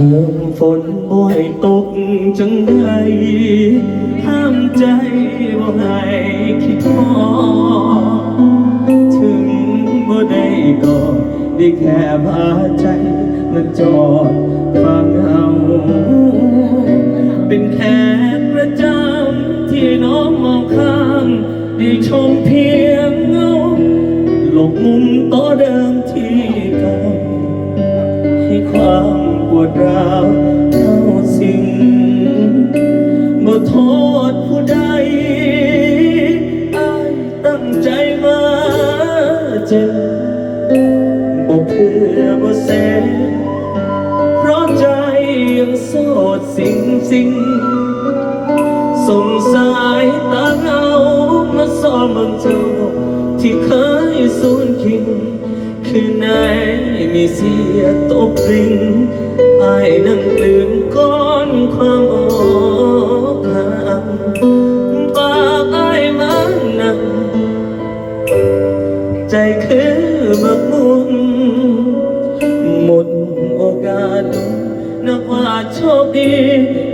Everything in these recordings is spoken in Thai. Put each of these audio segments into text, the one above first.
เพิ่มฝนบ่อยตกจังไดห้ามใจว่าให้คิดพอถึงบ่ได้ก็ได้แค่พาใจมาจอดฟังเอาเป็นแขกประจำที่น้องมองข้ามได้ชม วาดร้าวเท่าสิ่งบ่โทษผู้ใดอายตั้งใจมาเจ็บบ่เพื่อบ่เสพเพราะใจยังโสดสิ่งสิ่ง มีเสียตกริงไอ้ายนั่งตื่นก้อนความอกหักปากไอ้ายมันนั่งใจคือบักมุนหมดโอกาสนับว่าโชคดี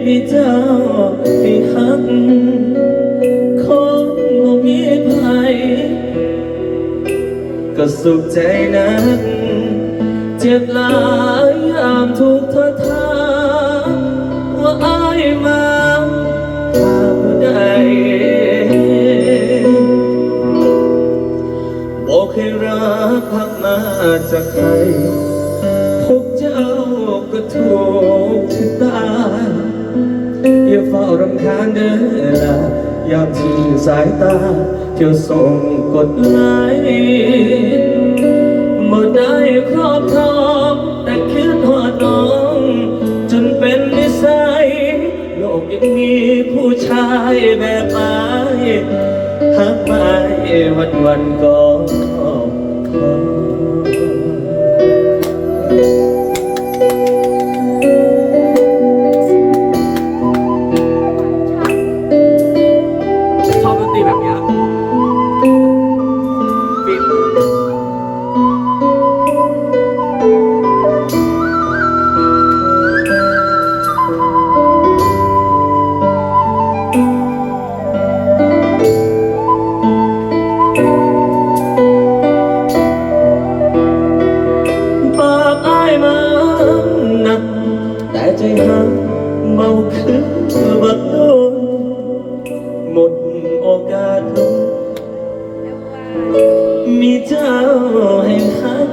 มีเจ้าให้หักคนบ่มีภัยก็สุขใจนัก เจ็บหลายยามถูกเธอทาว่าอายมาหาผู้ใดบอกให้รักพักมาจากใครพวกเจ้าก็ถูกชะตาอย่าเฝ้ารำคาญเด้อละยามที่สายตาเที่ยวส่งกดไลค์บ่ได้ครอบ หักไม่วันวันก็พอชอบดนตรีแบบเนี้ย แต่ใจหักเมาคือบักโดนหมดโอกาสลงมีเจ้าให้หัก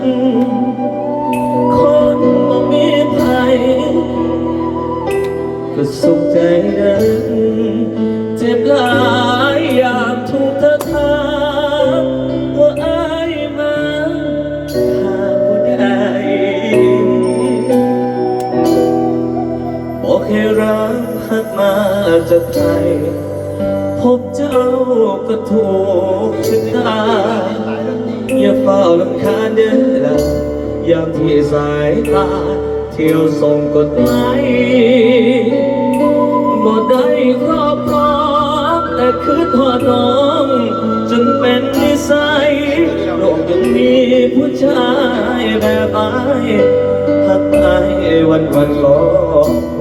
คนบ่มีภัยก็สุขใจนักเจ็บหลาย รักหักมาจากใครพบเจ้าก็ถูกชะตาอย่าเฝ้าลำคาญเด้อละยามที่สายตาเที่ยวส่งกดไลค์บ่ได้ครอบครองแต่คืนหอดน้องจนเป็นนิสัยโลกยังมีผู้ชายแบบไอ้หักไปวันวันๆก็พอ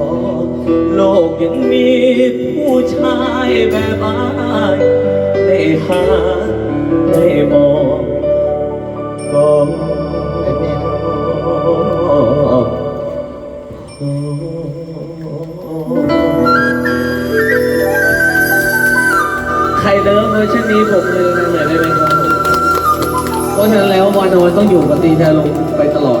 โลกยังมีผู้ชายแบบไอ้ได้หาได้มองก็ใครเลิฟเวอร์ชันนี้ผมเลยนะหน่อยได้ไหมครับ เพราะฉะนั้นแล้ววันโอนต้องอยู่กับตีแทลงไปตลอด